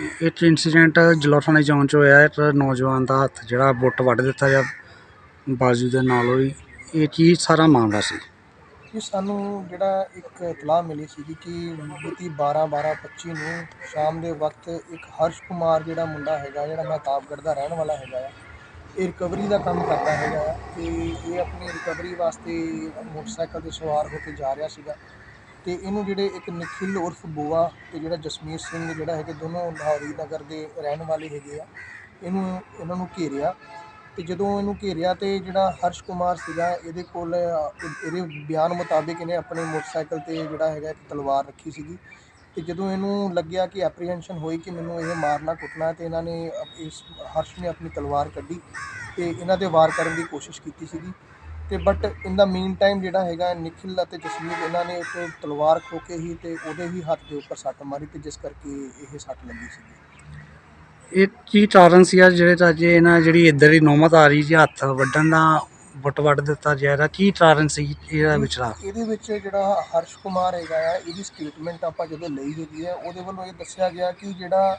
ਇਹ incident incident ਜਲੋਰ ਥਾਣੇ ਚੌਂਕ 'ਚ ਹੋਇਆ। ਇੱਕ ਨੌਜਵਾਨ ਦਾ ਹੱਥ ਜਿਹੜਾ ਬੁੱਟ ਵੱਢ ਦਿੱਤਾ ਜਾਂ ਬਾਜੂ ਦੇ ਨਾਲ ਹੋਈ ਇਹ ਚੀਜ਼ ਸਾਰਾ ਮਾਮਲਾ ਸੀ? ਕਿ ਸਾਨੂੰ ਜਿਹੜਾ ਇੱਕ ਇਤਲਾਹ ਮਿਲੀ ਸੀਗੀ ਕਿ ਮਿਤੀ 12 12 25 ਨੂੰ ਸ਼ਾਮ ਦੇ ਵਕਤ ਇੱਕ ਹਰਸ਼ ਕੁਮਾਰ ਜਿਹੜਾ ਮੁੰਡਾ ਹੈਗਾ, ਜਿਹੜਾ ਮਹਿਤਾਬਗੜ੍ਹ ਦਾ ਰਹਿਣ ਵਾਲਾ ਹੈਗਾ ਆ, ਇਹ ਰਿਕਵਰੀ ਦਾ ਕੰਮ ਕਰਦਾ ਹੈਗਾ ਆ ਤੇ ਇਹ ਆਪਣੀ ਰਿਕਵਰੀ ਵਾਸਤੇ ਮੋਟਰਸਾਈਕਲ ਤੇ ਸਵਾਰ ਹੋ ਕੇ ਜਾ ਰਿਹਾ ਸੀਗਾ। ਤੇ ਇਹਨੂੰ ਜਿਹੜੇ ਇੱਕ ਨਖਿਲ ਉਰਫ ਬੋਆ ਤੇ ਜਿਹੜਾ ਜਸਮੀਤ ਸਿੰਘ ਜਿਹੜਾ ਹੈਗੇ ਦੋਨੋਂ ਲਾਹੌਰੀ ਨਗਰ ਦੇ ਰਹਿਣ ਵਾਲੇ ਹੈਗੇ ਆ, ਇਹਨੂੰ, ਇਹਨਾਂ ਨੂੰ ਘੇਰਿਆ ਤੇ ਜਦੋਂ ਇਹਨੂੰ ਘੇਰਿਆ ਤੇ ਜਿਹੜਾ ਹਰਸ਼ ਕੁਮਾਰ ਸੀਗਾ, ਇਹਦੇ ਕੋਲ, ਇਹਦੇ ਬਿਆਨ ਮੁਤਾਬਿਕ ਇਹਨੇ ਆਪਣੇ ਮੋਟਰਸਾਈਕਲ ਤੇ ਜਿਹੜਾ ਹੈਗਾ ਇੱਕ ਤਲਵਾਰ ਰੱਖੀ ਸੀਗੀ ਤੇ ਜਦੋਂ ਇਹਨੂੰ ਲੱਗਿਆ ਕਿ ਐਪਰੀਹੈਂਸ਼ਨ ਹੋਈ ਕਿ ਮੈਨੂੰ ਇਹ ਮਾਰਨਾ ਕੁੱਟਣਾ ਤੇ ਇਹਨਾਂ ਨੇ ਇਸ, ਹਰਸ਼ ਨੇ ਆਪਣੀ ਤਲਵਾਰ ਕੱਢੀ ਤੇ ਇਹਨਾਂ ਤੇ ਵਾਰ ਕਰਨ ਦੀ ਕੋਸ਼ਿਸ਼ ਕੀਤੀ ਸੀਗੀ ਤੇ but in the mean time ਜਿਹੜਾ ਹੈਗਾ ਨਿਖਿਲ ਅਤੇ ਜਸਮੀਤ ਇਹਨਾਂ ਨੇ ਉੱਤੇ ਤਲਵਾਰ ਖੋ ਕੇ ਹੀ ਤੇ ਉਹਦੇ ਹੀ ਹੱਥ ਦੇ ਉੱਪਰ ਸੱਟ ਮਾਰੀ ਤੇ ਜਿਸ ਕਰਕੇ ਇਹ ਸੱਟ ਲੱਗੀ ਸੀਗੀ। ਇਹ ਕੀ ਕਾਰਨ ਸੀ ਆ ਜਿਹੜੇ ਤਾਂ ਜੇ ਇਹਨਾਂ ਜਿਹੜੀ ਇੱਧਰ ਦੀ ਨੌਮਤ ਆ ਰਹੀ ਜੀ ਹੱਥ ਵੱਢਣ ਦਾ ਬੁੱਟ ਵੱਢ ਦਿੱਤਾ ਜਾ ਰਿਹਾ ਕੀ ਕਾਰਨ ਸੀ ਇਹਦਾ ਵਿਚਲਾ? ਇਹਦੇ ਵਿੱਚ ਜਿਹੜਾ ਹਰਸ਼ ਕੁਮਾਰ ਹੈਗਾ ਆ ਇਹਦੀ ਸਟੇਟਮੈਂਟ ਆਪਾਂ ਜਦੋਂ ਲਈ ਹੈਗੀ ਹੈ ਉਹਦੇ ਵੱਲੋਂ ਇਹ ਦੱਸਿਆ ਗਿਆ ਕਿ ਜਿਹੜਾ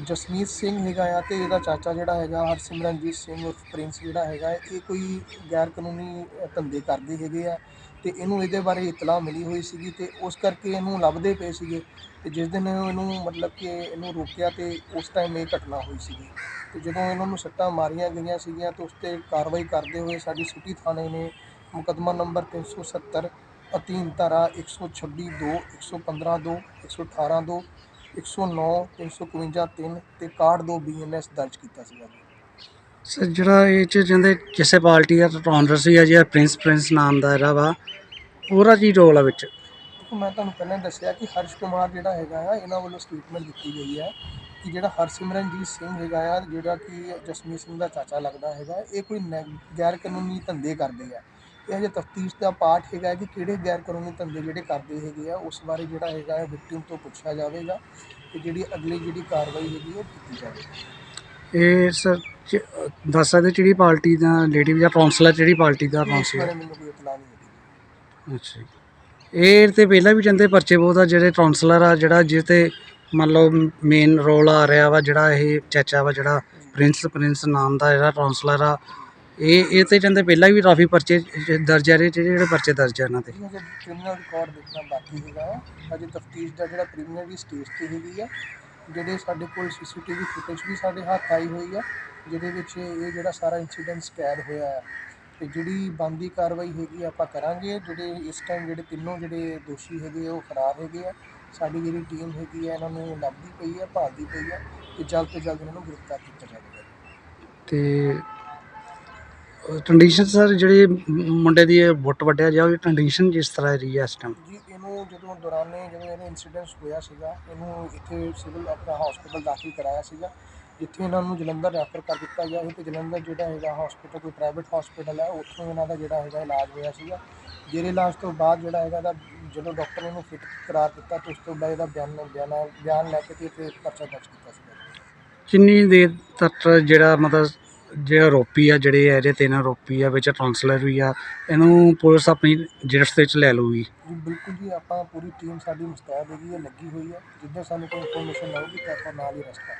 ਜਸਮੀਤ ਸਿੰਘ ਹੈਗਾ ਆ ਅਤੇ ਇਹਦਾ ਚਾਚਾ ਜਿਹੜਾ ਹੈਗਾ, ਹਰਸਿਮਰਨਜੀਤ ਸਿੰਘ ਉਰਫ ਪ੍ਰਿੰਸ ਜਿਹੜਾ ਹੈਗਾ, ਇਹ ਕੋਈ ਗੈਰ ਕਾਨੂੰਨੀ ਧੰਦੇ ਕਰਦੇ ਹੈਗੇ ਆ ਅਤੇ ਇਹਨੂੰ ਇਹਦੇ ਬਾਰੇ ਇਤਲਾਹ ਮਿਲੀ ਹੋਈ ਸੀਗੀ ਅਤੇ ਉਸ ਕਰਕੇ ਇਹਨੂੰ ਲੱਭਦੇ ਪਏ ਸੀਗੇ ਅਤੇ ਜਿਸ ਦਿਨ ਇਹਨੂੰ ਮਤਲਬ ਕਿ ਇਹਨੂੰ ਰੋਕਿਆ ਅਤੇ ਉਸ ਟਾਈਮ ਇਹ ਘਟਨਾ ਹੋਈ ਸੀਗੀ। ਅਤੇ ਜਦੋਂ ਇਹਨਾਂ ਨੂੰ ਸੱਟਾਂ ਮਾਰੀਆਂ ਗਈਆਂ ਸੀਗੀਆਂ ਤਾਂ ਉਸ ਤੇ ਕਾਰਵਾਈ ਕਰਦੇ ਹੋਏ ਸਾਡੀ ਸਿਟੀ ਥਾਣੇ ਨੇ ਮੁਕੱਦਮਾ ਨੰਬਰ 370 ਅਧੀਨ ਧਾਰਾ 126 2 115 2 118 2 109 351 3 ਤੇ 61 2 ਬੀਐਨਐਸ ਦਰਜ ਕੀਤਾ ਸੀਗਾ ਜੀ। ਸਰ ਜਿਹੜਾ ਇਹ ਚ ਕਹਿੰਦੇ ਕਿਸੇ ਪਾਰਟੀ ਦਾ ਕਾਉਂਟਰ ਸੀ ਆ ਜਿਹੜਾ ਪ੍ਰਿੰਸ ਪ੍ਰਿੰਸ ਨਾਮ ਦਾ ਇਹਦਾ ਵਾ ਉਹਦਾ ਕੀ ਰੋਲ ਆ ਵਿੱਚ? ਦੇਖੋ ਮੈਂ ਤੁਹਾਨੂੰ ਪਹਿਲਾਂ ਦੱਸਿਆ ਕਿ ਹਰਸ਼ ਕੁਮਾਰ ਜਿਹੜਾ ਹੈਗਾ ਆ ਇਹਨਾਂ ਵੱਲੋਂ ਸਟੇਟਮੈਂਟ ਦਿੱਤੀ ਗਈ ਹੈ ਕਿ ਜਿਹੜਾ ਹਰਸਿਮਰਨਜੀਤ ਸਿੰਘ ਹੈਗਾ ਆ ਜਿਹੜਾ ਕਿ ਜਸਮੀਤ ਸਿੰਘ ਦਾ ਚਾਚਾ ਲੱਗਦਾ ਹੈਗਾ ਇਹ ਕੋਈ ਗੈਰ ਕਾਨੂੰਨੀ ਧੰਦੇ ਕਰਦੇ ਆ। ਇਹ ਹਜੇ ਤਫਤੀਸ਼ ਦਾ ਪਾਰਟ ਹੈਗਾ ਕਿ ਕਿਹੜੇ ਗੈਰ ਕਾਨੂੰਨੀ ਧੰਦੇ ਜਿਹੜੇ ਕਰਦੇ ਹੈਗੇ ਆ ਉਸ ਬਾਰੇ ਜਿਹੜਾ ਹੈਗਾ ਹੈ ਵਿਕਟਿਮ ਤੋਂ ਪੁੱਛਿਆ ਜਾਵੇਗਾ ਤੇ ਜਿਹੜੀ ਅਗਲੀ ਜਿਹੜੀ ਕਾਰਵਾਈ ਹੈਗੀ ਉਹ ਕੀਤੀ ਜਾਵੇਗੀ। ਇਹ ਸਰ ਦੱਸ ਸਕਦੇ ਜਿਹੜੀ ਪਾਰਟੀ ਦਾ ਲੇਡੀ ਜਾਂ ਕਾਉਂਸਲਰ ਜਿਹੜੀ ਪਾਰਟੀ ਦਾ ਕਾਉਂਸਲਰ ਮੈਨੂੰ ਕੋਈ ਇਤਲਾਹ ਨਹੀਂ ਅੱਛਾ ਜੀ। ਇਹ ਤੇ ਪਹਿਲਾਂ ਵੀ ਜਾਂਦੇ ਪਰਚੇ ਬਹੁਤ ਆ ਜਿਹੜੇ ਕਾਉਂਸਲਰ ਆ ਜਿਹੜਾ ਜਿਸ ਤੇ ਮੰਨ ਲਓ ਮੇਨ ਰੋਲ ਆ ਰਿਹਾ ਵਾ ਜਿਹੜਾ ਇਹ ਚਾਚਾ ਵਾ ਜਿਹੜਾ ਪ੍ਰਿੰਸ ਪ੍ਰਿੰਸ ਨਾਮ ਦਾ ਜਿਹੜਾ ਕਾਉਂਸਲਰ ਆ ਇਹ ਇਹ ਤੇ ਜਾਂਦੇ ਪਹਿਲਾਂ ਵੀ ਕਾਫੀ ਪਰਚੇ ਦਰਜ ਆ ਰਹੇ ਜਿਹੜੇ ਜਿਹੜੇ ਪਰਚੇ ਦਰਜ ਆ ਇਹਨਾਂ ਤੇ। ਕ੍ਰਿਮੀਨਲ ਰਿਕਾਰਡ ਦੇਖਣਾ ਬਾਕੀ ਹੈਗਾ ਹਜੇ ਤਫਤੀਸ਼ ਦਾ ਜਿਹੜਾ ਪ੍ਰੀਲਿਮਿਨਰੀ ਸਟੇਜ ਤੇ ਹੈਗੀ ਆ ਜਿਹੜੇ ਸਾਡੇ ਕੋਲ ਸੀਸੀਟੀਵੀ ਫੁਟੇਜ ਵੀ ਸਾਡੇ ਹੱਥ ਆਈ ਹੋਈ ਆ ਜਿਹਦੇ ਵਿੱਚ ਇਹ ਜਿਹੜਾ ਸਾਰਾ ਇਨਸੀਡੈਂਟ ਕੈਦ ਹੋਇਆ ਹੈ ਤੇ ਜਿਹੜੀ ਬੰਦੀ ਕਾਰਵਾਈ ਹੈਗੀ ਆ ਆਪਾਂ ਕਰਾਂਗੇ। ਜਿਹੜੇ ਇਸ ਟਾਈਮ ਜਿਹੜੇ ਤਿੰਨੋਂ ਜਿਹੜੇ ਦੋਸ਼ੀ ਹੈਗੇ ਉਹ ਫਰਾਰ ਹੈਗੇ ਆ। ਸਾਡੀ ਜਿਹੜੀ ਟੀਮ ਹੈਗੀ ਆ ਇਹਨਾਂ ਨੂੰ ਲੱਭਦੀ ਪਈ ਆ ਭਾਲਦੀ ਪਈ ਆ ਤੇ ਜਲਦ ਤੋਂ ਜਲਦ ਇਹਨਾਂ ਨੂੰ ਗ੍ਰਿਫਤਾਰ ਕੀਤਾ ਜਾਵੇਗਾ। ਤੇ ਕੰਡੀਸ਼ਨ ਸਰ ਜਿਹੜੇ ਮੁੰਡੇ ਦੀ ਬੁੱਟ ਵੱਢਿਆ ਜਾ ਉਹਦੀ ਕੰਡੀਸ਼ਨ ਜਿਸ ਤਰ੍ਹਾਂ ਦੀ ਹੈ ਇਸ ਟਾਈਮ ਜੀ ਇਹਨੂੰ ਜਦੋਂ ਦੌਰਾਨੇ ਜਦੋਂ ਇਹਦਾ ਇਨਸੀਡੈਂਟ ਹੋਇਆ ਸੀਗਾ ਇਹਨੂੰ ਇੱਥੇ ਸਿਵਲ ਆਪਣਾ ਹਸਪੀਟਲ ਦਾਖਲ ਕਰਾਇਆ ਸੀਗਾ ਜਿੱਥੇ ਇਹਨਾਂ ਨੂੰ ਜਲੰਧਰ ਰੈਫਰ ਕਰ ਦਿੱਤਾ ਗਿਆ ਸੀ ਤੇ ਜਲੰਧਰ ਜਿਹੜਾ ਹੈਗਾ ਹਸਪੀਟਲ ਕੋਈ ਪ੍ਰਾਈਵੇਟ ਹਸਪੀਟਲ ਹੈ ਉੱਥੋਂ ਇਹਨਾਂ ਦਾ ਜਿਹੜਾ ਹੈਗਾ ਇਲਾਜ ਹੋਇਆ ਸੀਗਾ। ਜਿਹੜੇ ਇਲਾਜ ਤੋਂ ਬਾਅਦ ਜਿਹੜਾ ਹੈਗਾ ਦਾ ਜਦੋਂ ਡਾਕਟਰ ਨੇ ਇਹਨੂੰ ਫਿਟ ਕਰਾਰ ਦਿੱਤਾ ਤੇ ਉਸ ਤੋਂ ਬਾਅਦ ਇਹਦਾ ਬਿਆਨ ਬਿਆਨ ਬਿਆਨ ਲੈ ਕੇ ਤੇ ਪਰਚਾ ਦਰਜ ਕੀਤਾ ਸੀਗਾ। ਕਿੰਨੀ ਦੇਰ ਤੱਕ ਜਿਹੜਾ ਮਤਲਬ ਜੇ ਆਰੋਪੀ ਆ, ਜਿਹੜੇ ਇਹਦੇ ਤਿੰਨ ਆਰੋਪੀ ਆ, ਵਿੱਚ ਕਾਉਂਸਲਰ ਵੀ ਆ, ਇਹਨੂੰ ਪੁਲਿਸ ਆਪਣੀ ਗਿਰਫਤ ਵਿੱਚ ਲੈ ਲਊਗੀ। ਬਿਲਕੁਲ ਜੀ, ਆਪਾਂ ਪੂਰੀ ਟੀਮ ਸਾਡੀ ਮੁਸਤੈਦ ਹੈਗੀ ਹੈ ਲੱਗੀ ਹੋਈ ਹੈ ਜਿੱਦਾਂ ਸਾਨੂੰ ਕੋਈ ਇਨਫੋਰਮੇਸ਼ਨ ਆਊਗੀ, ਤਾਂ ਆਪਾਂ ਨਾਲ ਹੀ ਅਰੈਸਟ ਕਰ